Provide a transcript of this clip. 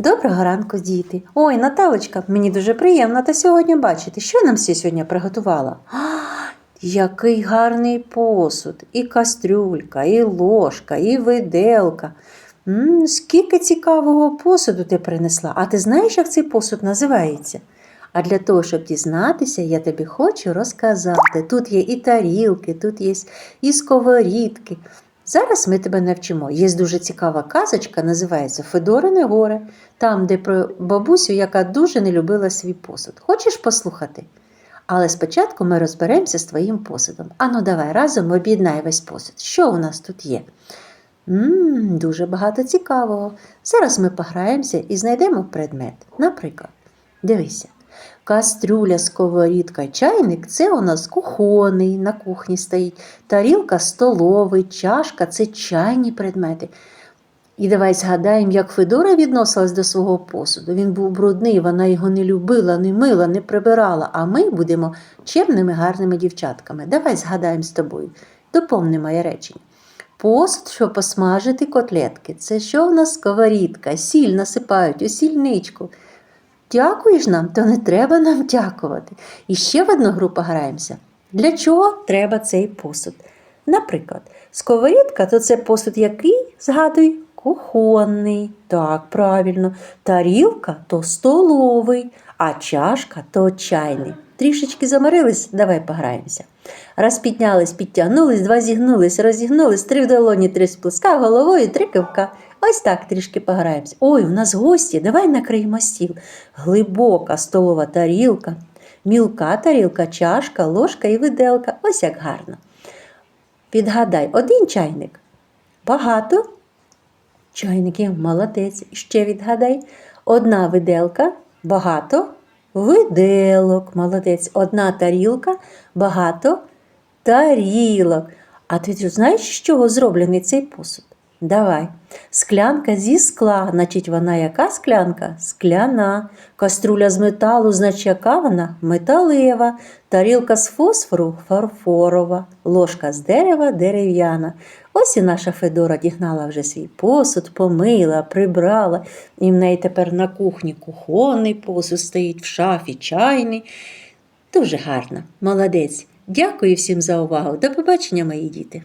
Доброго ранку, діти. Ой, Наталочка, мені дуже приємно та сьогодні бачити. Що нам всі сьогодні приготувала? А, який гарний посуд, і кастрюлька, і ложка, і виделка. м скільки цікавого посуду ти принесла. А ти знаєш, як цей посуд називається? А для того, щоб дізнатися, я тобі хочу розказати. Тут є і тарілки, тут є і сковорідки. Зараз ми тебе навчимо. Є дуже цікава казочка, називається Федорине горе, там, де про бабусю, яка дуже не любила свій посуд. Хочеш послухати? Але спочатку ми розберемося з твоїм посудом. Ану, давай разом об'єднай весь посуд. Що у нас тут є? Ммм, дуже багато цікавого. Зараз ми пограємося і знайдемо предмет. Наприклад, дивися. Кастрюля, сковорідка, чайник це у нас кухонний, на кухні стоїть. Тарілка столовий, чашка це чайні предмети. І давай згадаємо, як Федора відносилась до свого посуду. Він був брудний, вона його не любила, не мила, не прибирала, а ми будемо чемними, гарними дівчатками. Давай згадаємо з тобою. Доповни моє речення. Посуд, щоб посмажити котлетки. Це що в нас сковорідка, сіль насипають у сільничку. Дякуєш нам, то не треба нам дякувати. І ще в одну групу граємося. Для чого треба цей посуд? Наприклад, сковорідка то це посуд який, згадуй, кухонний. Так, правильно. Тарілка то столовий, а чашка то чайний. Трішечки замирились, давай пограємося. Раз піднялись, підтягнулись, два зігнулись, розігнулись, три в долоні, три сплеска, головою, три кивка. Ось так трішки пограємося. Ой, у нас гості, давай накриємо стіл. Глибока столова тарілка, мілка тарілка, чашка, ложка і виделка. Ось як гарно. Підгадай, один чайник. Багато. Чайників, молодець. Ще відгадай. Одна виделка, багато. Виделок, молодець. Одна тарілка, багато тарілок. А ти знаєш, з чого зроблений цей посуд? Давай. Склянка зі скла, значить вона яка склянка? Скляна. Каструля з металу, значить яка вона? Металева. Тарілка з фосфору фарфорова. Ложка з дерева дерев'яна. Ось і наша Федора дігнала вже свій посуд, помила, прибрала. І в неї тепер на кухні кухонний посуд стоїть, в шафі чайний. Дуже гарно, молодець. Дякую всім за увагу. До побачення, мої діти.